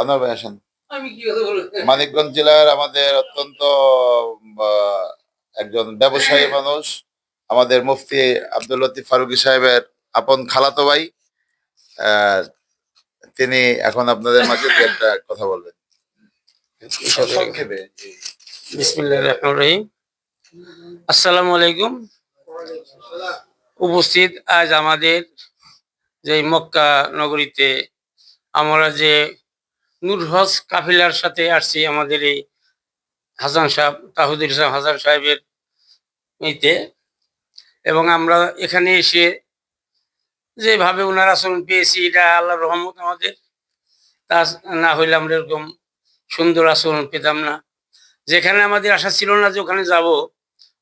ভাই আসেন। বলব? মানিকগঞ্জ জেলার আমাদের অত্যন্ত আহ, একজন ব্যবসায়ী মানুষ আমাদের মুফতি আব্দুল লতিফ ফারুকি সাহেবের আপন খালাতো ভাই আহ, তিনি এখন আপনাদের মাঝে একটা কথা বলবেন। সংক্ষেপে। জি। বিসমিল্লাহ রহমান রহিম। আসসালামু আলাইকুম। উপস্থিত আজ আমাদের যে মক্কা নগরীতে আমরা যে নূর হজ কাফিলার সাথে আসছি আমাদের এই হাসান সাহেব, তাহুদুল ইসলাম হাসান সাহেবের ইতে এবং আমরা এখানে এসে যেভাবে ওনার আচরণ পেয়েছি, এটা আল্লাহ রহমত আমাদের। তা না হইলে আমরা এরকম সুন্দর আচরণ পেতাম না। যেখানে আমাদের আশা ছিল না যে ওখানে যাব,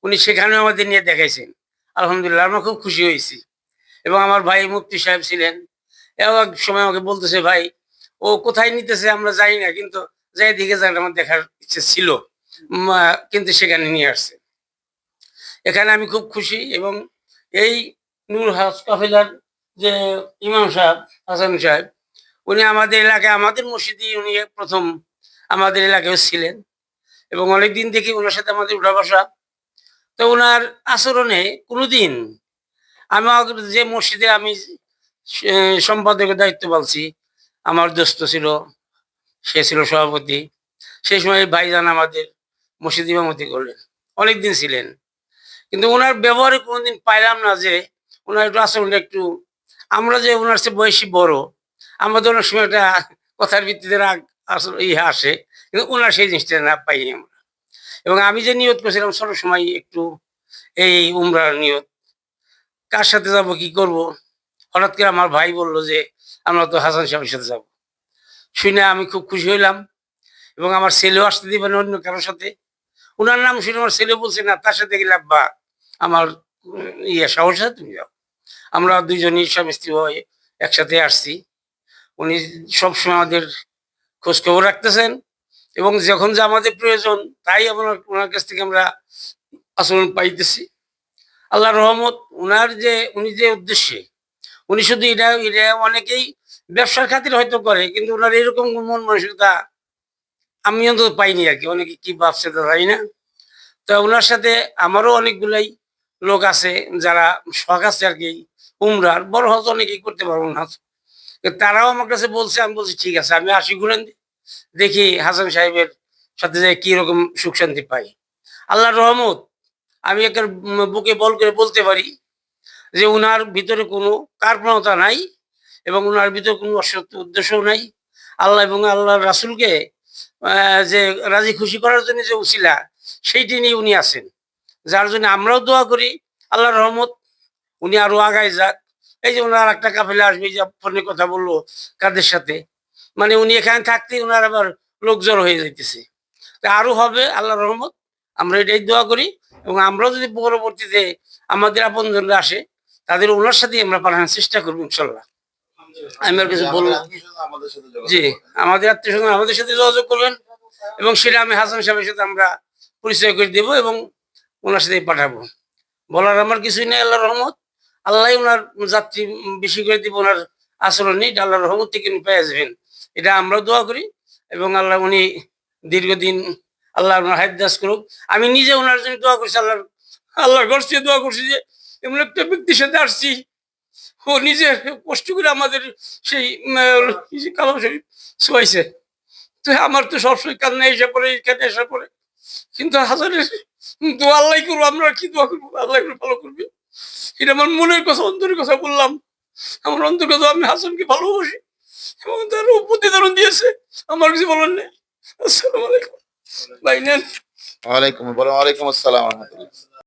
উনি সেখানেও আমাদের নিয়ে দেখাইছেন। আলহামদুলিল্লাহ, আমরা খুব খুশি হয়েছি। এবং আমার ভাই মুফতি সাহেব ছিলেন। এক সময় আমাকে বলতেছে, ভাই ও কোথায় নিতেছে আমরা যাই না, কিন্তু যাই দিকে যান আমার দেখার ইচ্ছে ছিল। কিন্তু সেখানে নিয়ে আসছে। এখানে আমি খুব খুশি এবং এই নূর হাস কাফেলার যে ইমাম সাহেব, হাসান সাহেব, উনি আমাদের এলাকায়, আমাদের মসজিদে উনি প্রথম আমাদের এলাকায় ছিলেন এবং অনেকদিন থেকে ওনার সাথে আমাদের উঠা বসা। তো ওনার আচরণে কোনোদিন আমার যে মসজিদে আমি সম্পাদকের দায়িত্ব পালছি আমার দোস্ত ছিল, সে ছিল সভাপতি। সেই সময় ভাইজান আমাদের মসজিদ ইমামতি করলেন। অনেকদিন ছিলেন। কিন্তু ওনার ব্যবহারে কোনোদিন পাইলাম না যে ওনার একটু আচরণটা একটু, আমরা যে ওনার সে বয়সী বড়, আমাদের অনেক সময় একটা কথার ভিত্তিতে রাগ আসল ইয়ে আসে, কিন্তু ওনার সেই জিনিসটা না পাই আমরা। এবং আমি যে নিয়ত করেছিলাম, সব সময় একটু এই উমরার নিয়ত, কার সাথে যাব, কি করব? হঠাৎ করে আমার ভাই বলল যে, আমরা তো হাসান সাহেবের সাথে যাব। শুনে আমি খুব খুশি হইলাম এবং আমার ছেলেও আসতে দিবেন অন্য কারোর সাথে। ওনার নাম শুনে আমার ছেলে বলছে, না, তার সাথে গেলে আব্বা, আমার ইয়ে সাহস আছে, তুমি যাও। আমরা দুইজনই স্বামী স্ত্রী হয়ে একসাথে আসছি। উনি সবসময় আমাদের খোঁজখবর রাখতেছেন এবং যখন যে আমাদের প্রয়োজন, তাই আমরা ওনার কাছ থেকে আমরা আচরণ পাইতেছি। আল্লাহ রহমত ওনার যে, উনি যে উদ্দেশ্যে উনি শুধু এটা এটা অনেকেই ব্যবসার খাতির হয়তো করে, কিন্তু ওনার এরকম মন মানসিকতা আমি অন্তত পাইনি আর কি। অনেকে কি ভাবছে তা জানি না। তো ওনার সাথে আমারও অনেকগুলাই লোক আছে যারা শখ আছে আর কি উমরার। বড় হয়তো অনেকেই করতে পারব না। তারাও আমার কাছে বলছে, আমি বলছি, ঠিক আছে, আমি আসি, ঘুরেন। দেখি হাসান সাহেবের সাথে যে কি রকম সুখ শান্তি পাই। আল্লাহর রহমত, আমি একের বুকে বল করে বলতে পারি। যে উনার ভিতরে কোনো কার্পণতা নাই এবং উনার ভিতরে কোনো অসত্য উদ্দেশ্যও নাই। আল্লাহ এবং আল্লাহর রাসুলকে যে রাজি খুশি করার জন্য যে উছিলা সেইটি নিয়ে উনি আছেন। যার জন্য আমরাও দোয়া করি, আল্লাহর রহমত, উনি আরও আগায় যাক। এই যে ওনার একটা কাফেলা আসবে যে ফোনে কথা বলল কাদের সাথে? মানে উনি এখানে থাকতে ওনার আবার লোক হয়ে যাইতেছে। তা আরও হবে আল্লাহর রহমত, আমরা এটাই দোয়া করি এবং আমরাও যদি পরবর্তীতে আমাদের আপনজনরা আসে তাদের ওনার সাথে আমরা পাঠানোর চেষ্টা করব, ইনশাল্লাহ। আমি আর কিছু যোগাযোগ জি। আমাদের আত্মীয় স্বজন আমাদের সাথে যোগাযোগ করবেন এবং সেটা আমি হাসান সাহেবের সাথে আমরা পরিচয় করে দেব এবং ওনার সাথে পাঠাবো। বলার আমার কিছুই নেই আল্লাহ রহমত। আল্লাহ ওনার যাত্রী বেশি করে দিব ওনার আচরণ নেই, এটা আল্লাহর রহমত থেকে উনি পেয়ে যাবেন। এটা আমরাও দোয়া করি এবং আল্লাহ উনি দীর্ঘদিন আল্লাহ ওনার হায়দাস করুক। আমি নিজে ওনার জন্য দোয়া করছি, আল্লাহর আল্লাহর ঘর দোয়া করছি যে এমন একটা ব্যক্তির সাথে আসছি। ও নিজে কষ্ট করে আমাদের সেই কালাম শরীফ শোয়াইছে। তো আমার তো সবসময় কান্না এসে পড়ে এখানে এসে পড়ে। কিন্তু হাজারের তো আল্লাহ করব, আমরা কি দোয়া করব? আল্লাহ করে ভালো করবে। এটা আমার মনের কথা, অন্তরের কথা বললাম। আমার অন্তর কথা আমি হাসানকে ভালোবাসি। এবং তার প্রতিদারণ দিয়েছে। আমার কিছু বলার নেই। আসসালামু আলাইকুম। ভাই, নেন। ওয়ালাইকুম আসসালাম।